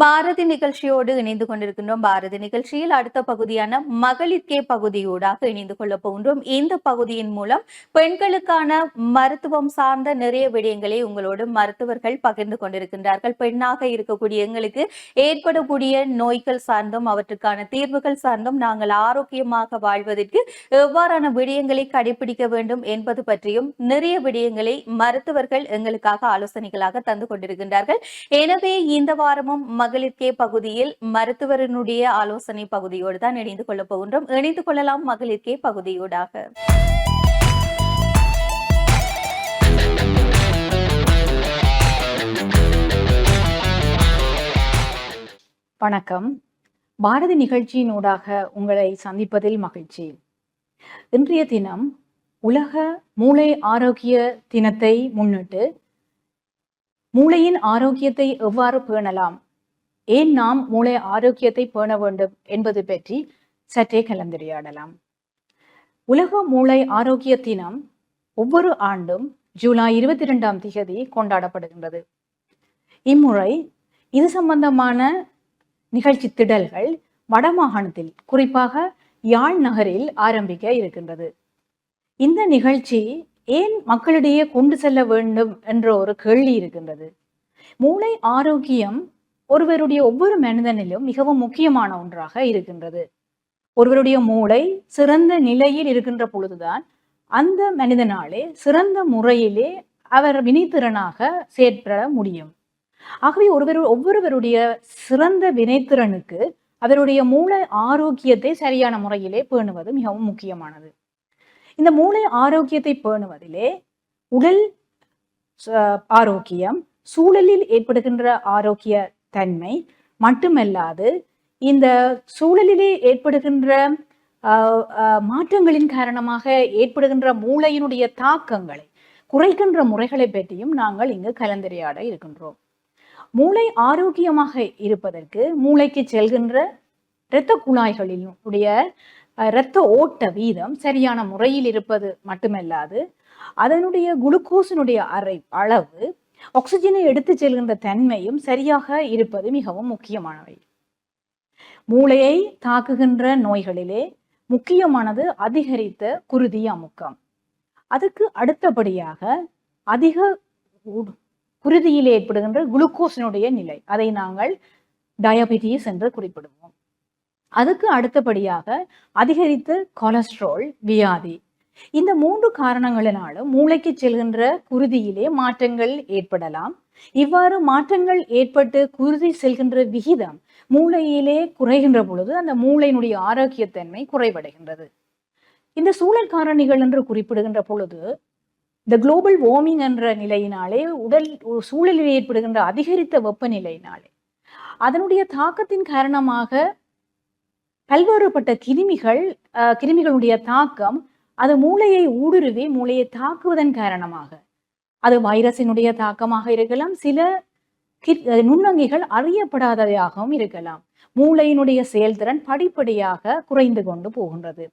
பாரதி நிகழ்ச்சியோடு இணைந்து கொண்டிருக்கின்றோம். பாரதி நிகழ்ச்சியில் அடுத்த பகுதியான மகளிர்கே பகுதியூடாக இணைந்து கொள்ள போகின்றோம். இந்த பகுதியின் மூலம் பெண்களுக்கான மருத்துவம் சார்ந்த நிறைய விடயங்களை உங்களோடு மருத்துவர்கள் பகிர்ந்து கொண்டிருக்கின்றார்கள். பெண்ணாக இருக்கக்கூடிய எங்களுக்கு ஏற்படக்கூடிய நோய்கள் சார்ந்தும் அவற்றுக்கான தீர்வுகள் சார்ந்தும் நாங்கள் ஆரோக்கியமாக வாழ்வதற்கு எவ்வாறான விடயங்களை கடைபிடிக்க வேண்டும் என்பது பற்றியும் நிறைய விடயங்களை மருத்துவர்கள் எங்களுக்காக ஆலோசனைகளாக தந்து கொண்டிருக்கின்றார்கள். எனவே இந்த வாரமும் மகளிர்கே பகுதியில் மருத்துவரனுடைய ஆலோசனை பகுதியோடு தான் இணைந்து கொள்ளப் போகின்றோம். இணைந்து கொள்ளலாம் மகளிர்கே பகுதியோடாக. வணக்கம். பாரதி நிகழ்ச்சியினூடாக உங்களை சந்திப்பதில் மகிழ்ச்சி. இன்றைய தினம் உலக மூளை ஆரோக்கிய தினத்தை முன்னிட்டு மூளையின் ஆரோக்கியத்தை எவ்வாறு பேணலாம் ஏன் நாம் மூளை ஆரோக்கியத்தை பேண வேண்டும் என்பது பற்றி சற்றே கலந்துரையாடலாம். உலக மூளை ஆரோக்கிய தினம் ஒவ்வொரு ஆண்டும் ஜூலை இருபத்தி இரண்டாம் திகதி கொண்டாடப்படுகின்றது. இம்முறை இது சம்பந்தமான நிகழ்ச்சி திடல்கள் வடமாகாணத்தில் குறிப்பாக யாழ் நகரில் ஆரம்பிக்க இருக்கின்றது. இந்த நிகழ்ச்சி ஏன் மக்களிடையே கொண்டு செல்ல வேண்டும் என்ற ஒரு கேள்வி இருக்கின்றது. மூளை ஆரோக்கியம் ஒருவருடைய ஒவ்வொரு மனிதனிலும் மிகவும் முக்கியமான ஒன்றாக இருக்கின்றது. ஒருவருடைய மூளை சிறந்த நிலையில் இருக்கின்ற பொழுதுதான் அந்த மனிதனாலே சிறந்த முறையிலே அவர் வினைத்திறனாக செயற்பட முடியும். ஆகவே ஒருவர் ஒவ்வொருவருடைய சிறந்த வினைத்திறனுக்கு அவருடைய மூளை ஆரோக்கியத்தை சரியான முறையிலே பேணுவது மிகவும் முக்கியமானது. இந்த மூளை ஆரோக்கியத்தை பேணுவதிலே உடல் ஆரோக்கியம் சூழலில் ஏற்படுகின்ற ஆரோக்கிய தன்மை மட்டுமல்லாது இந்த சூழலிலே ஏற்படுகின்ற மாற்றங்களின் காரணமாக ஏற்படுகின்ற மூளையினுடைய தாக்கங்களை குறைக்கின்ற முறைகளை பற்றியும் நாங்கள் இங்கு கலந்துரையாட இருக்கின்றோம். மூளை ஆரோக்கியமாக இருப்பதற்கு மூளைக்கு செல்கின்ற இரத்த குழாய்களினுடைய இரத்த ஓட்ட வீதம் சரியான முறையில் இருப்பது மட்டுமல்லாது அதனுடைய குளுக்கோஸினுடைய அறை அளவு ஆக்சிஜனை எடுத்து செல்கின்ற தன்மையும் சரியாக இருப்பது மிகவும் முக்கியமானவை. மூளையை தாக்குகின்ற நோய்களிலே முக்கியமானது அதிகரித்த குருதி அமுக்கம். அதுக்கு அடுத்தபடியாக அதிக குருதியில் ஏற்படுகின்ற குளுக்கோஸினுடைய நிலை. அதை நாங்கள் டயபிட்டிஸ் என்று குறிப்பிடுவோம். அதுக்கு அடுத்தபடியாக அதிகரித்த கொலஸ்ட்ரால் வியாதி. இந்த மூன்று காரணங்களினாலும் மூளைக்கு செல்கின்ற குருதியிலே மாற்றங்கள் ஏற்படலாம். இவ்வாறு மாற்றங்கள் ஏற்பட்டு குருதி செல்கின்ற விகிதம் மூளையிலே குறைகின்ற பொழுது அந்த மூளையினுடைய ஆரோக்கியத்தன்மை குறைவடைகின்றது. இந்த சூழல் காரணிகள் என்று குறிப்பிடுகின்ற பொழுது இந்த குளோபல் வார்மிங் என்ற நிலையினாலே உடல் சூழலில் ஏற்படுகின்ற அதிகரித்த வெப்பநிலையினாலே. அதனுடைய தாக்கத்தின் காரணமாக பல்வேறுபட்ட கிருமிகள் கிருமிகளுடைய தாக்கம் அது மூளையை ஊடுருவி மூளையை தாக்குவதன் காரணமாக. அது வைரஸினுடைய தாக்கமாக இருக்கலாம். சில நுண்ணங்கிகள் அறியப்படாதவையாகவும் இருக்கலாம். மூளையினுடைய செயல்திறன் படிப்படியாக குறைந்து கொண்டு போகின்றது.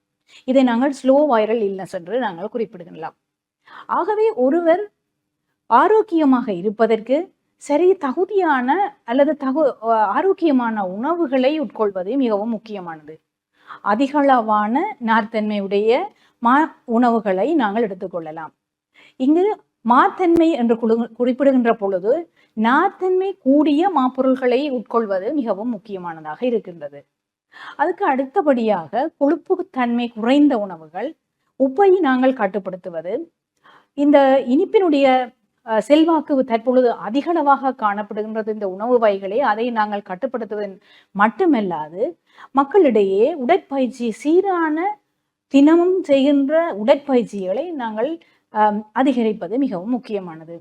இதை நாங்கள் ஸ்லோ வைரல் இல்லை என்று நாங்கள் குறிப்பிடுகின்றலாம் ஆகவே ஒருவர் ஆரோக்கியமாக இருப்பதற்கு சரி தகுதியான அல்லது தகு ஆரோக்கியமான உணவுகளை உட்கொள்வது மிகவும் முக்கியமானது. அதிகளவான நார்த்தன்மையுடைய மா உணவுகளை நாங்கள் எடுத்துக்கொள்ளலாம். இங்கு மாத்தன்மை என்று குழு- குறிப்பிடுகின்ற பொழுது நார்த்தன்மை கூடிய மாப்பொருள்களை உட்கொள்வது மிகவும் முக்கியமானதாக இருக்கின்றது. அதுக்கு அடுத்தபடியாக கொழுப்பு தன்மை குறைந்த உணவுகள் உப்பை நாங்கள் கட்டுப்படுத்துவது இந்த இனிப்பினுடைய அஹ், செல்வாக்கு தற்பொழுது அதிகளவாக காணப்படுகின்றது இந்த உணவு வகைகளை அதை நாங்கள் கட்டுப்படுத்துவதன் மட்டுமல்லாது மக்களிடையே உடற்பயிற்சி சீரான தினமும் செய்கின்ற உடற்பயிற்சிகளை நாங்கள் அதிகரிப்பது மிகவும் முக்கியமானது.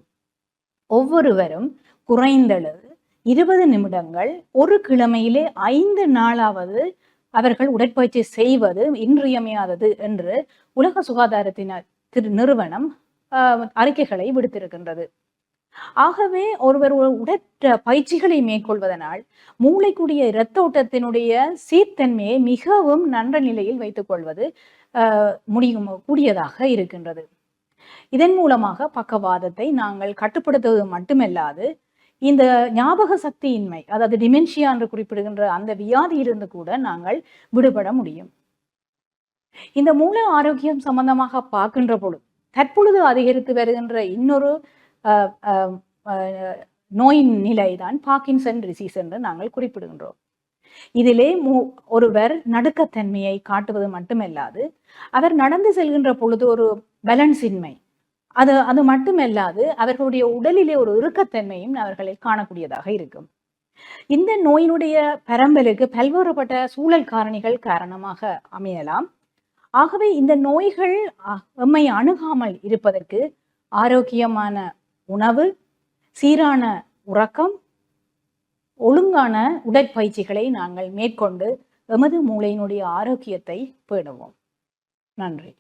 ஒவ்வொருவரும் குறைந்தளவு இருபது நிமிடங்கள் ஒரு கிழமையிலே ஐந்து நாளாவது அவர்கள் உடற்பயிற்சி செய்வது இன்றியமையாதது என்று உலக சுகாதாரத்தின திரு நிறுவனம் ஆஹ், அறிக்கைகளை விடுத்திருக்கின்றது. ஆகவே ஒருவர் உடற் உடற்ற பயிற்சிகளை மேற்கொள்வதனால் மூளைக்குடிய இரத்த ஓட்டத்தினுடைய சீர்த்தன்மையை மிகவும் நன்ற நிலையில் வைத்துக் கொள்வது முடியும் கூடியதாக இருக்கின்றது. இதன் மூலமாக பக்கவாதத்தை நாங்கள் கட்டுப்படுத்துவது மட்டுமல்லாது இந்த ஞாபக சக்தியின்மை அதாவது டிமென்ஷியா என்று குறிப்பிடுகின்ற அந்த வியாதியிலிருந்து கூட நாங்கள் விடுபட முடியும். இந்த மூல ஆரோக்கியம் சம்பந்தமாக பார்க்கின்ற பொழுது தற்பொழுது அதிகரித்து வருகின்ற இன்னொரு அஹ், அஹ், அஹ், நோயின் நிலைதான் பார்க்கின்சன் டிசீஸ் என்று நாங்கள் குறிப்பிடுகின்றோம். இதிலே மூ- ஒருவர் நடுக்கத்தன்மையை காட்டுவது மட்டுமல்லாது அவர் நடந்து செல்கின்ற பொழுது ஒரு பேலன்ஸின்மை அது அது மட்டுமல்லாது அவர்களுடைய உடலிலே ஒரு இறுக்கத்தன்மையும் அவர்களில் காணக்கூடியதாக இருக்கும். இந்த நோயினுடைய பரம்பலுக்கு பல்வேறுபட்ட சூழல் காரணிகள் காரணமாக அமையலாம். ஆகவே இந்த நோய்கள் எம்மை அணுகாமல் இருப்பதற்கு ஆரோக்கியமான உணவு சீரான உறக்கம் ஒழுங்கான உடற்பயிற்சிகளை நாங்கள் மேற்கொண்டு எமது மூளையினுடைய ஆரோக்கியத்தை பேணுவோம். நன்றி.